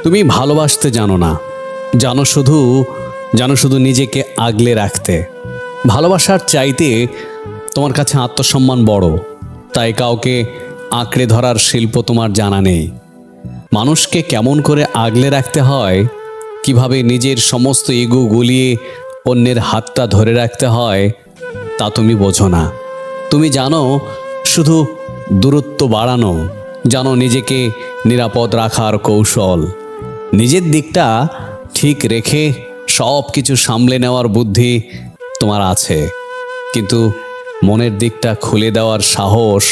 তুমি ভালোবাসতে জানো না। জানো শুধু জানো শুধু নিজেকে আগলে রাখতে। ভালোবাসার চাইতে তোমার কাছে আত্মসম্মান বড়, তাই কাউকে আঁকড়ে ধরার শিল্প তোমার জানা নেই। মানুষকে কেমন করে আগলে রাখতে হয়, কীভাবে নিজের সমস্ত ইগো গুলিয়ে অন্যের হাতটা ধরে রাখতে হয়, তা তুমি বোঝো না। তুমি জানো শুধু দূরত্ব বাড়ানো, জানো নিজেকে নিরাপদ রাখার কৌশল। নিজের দিকটা ঠিক রেখে সব কিছু সামলে নেওয়ার বুদ্ধি তোমার আছে। কিন্তু মনের দিকটা খুলে দেওয়ার সাহস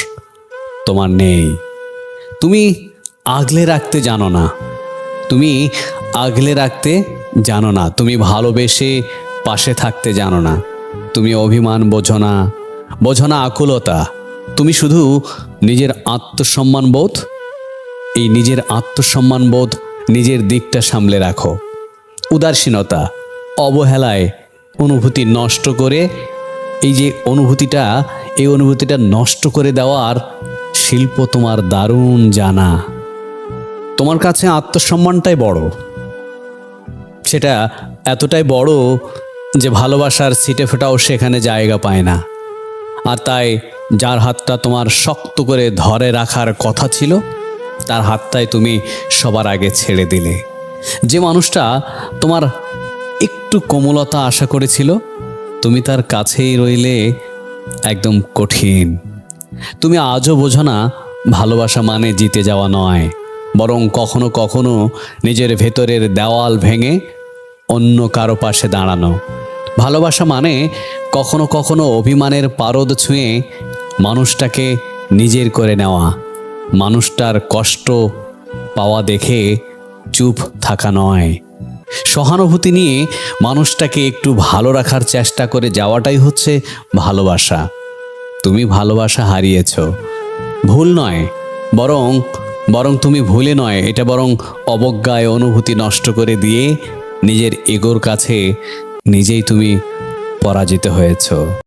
তোমার নেই। তুমি আগলে রাখতে জানো না। তুমি আগলে রাখতে জানো না। তুমি ভালোবেসে পাশে থাকতে জানো না। তুমি অভিমান বোঝো না। বোঝো না আকুলতা। তুমি শুধু নিজের আত্মসম্মান বোধ। এই নিজের আত্মসম্মান বোধ নিজের দিকটা সামলে রাখো। উদাসীনতা, অবহেলায় অনুভূতি নষ্ট করে, এই যে অনুভূতিটা, এই অনুভূতিটা নষ্ট করে দেওয়ার শিল্প তোমার দারুণ জানা। তোমার কাছে আত্মসম্মানটাই বড়। সেটা এতটাই বড় যে ভালোবাসার সিটে ফোটাও সেখানে জায়গা পায় না। আর তাই যার হাতটা তোমার শক্ত করে ধরে রাখার কথা ছিল তার হাতটাই তুমি সবার আগে ছেড়ে দিলে। যে মানুষটা তোমার একটু কোমলতা আশা করেছিল, তুমি তার কাছেই রইলে একদম কঠিন। তুমি আজও বোঝো না, ভালোবাসা মানে জিতে যাওয়া নয়, বরং কখনো কখনো নিজের ভেতরের দেওয়াল ভেঙে অন্য কারও পাশে দাঁড়ানো। ভালোবাসা মানে কখনো কখনো অভিমানের পারদ ছুঁয়ে মানুষটাকে নিজের করে নেওয়া। মানুষটার কষ্ট পাওয়া দেখে চুপ থাকা নয়। সহানুভূতি নিয়ে মানুষটাকে একটু ভালো রাখার চেষ্টা করে যাওয়াটাই হচ্ছে ভালোবাসা। তুমি ভালোবাসা হারিয়েছ। ভুল নয়, বরং বরং তুমি ভুলে নয়, এটা বরং অবজ্ঞায় অনুভূতি নষ্ট করে দিয়ে নিজের এগোর কাছে নিজেই তুমি পরাজিত হয়েছ।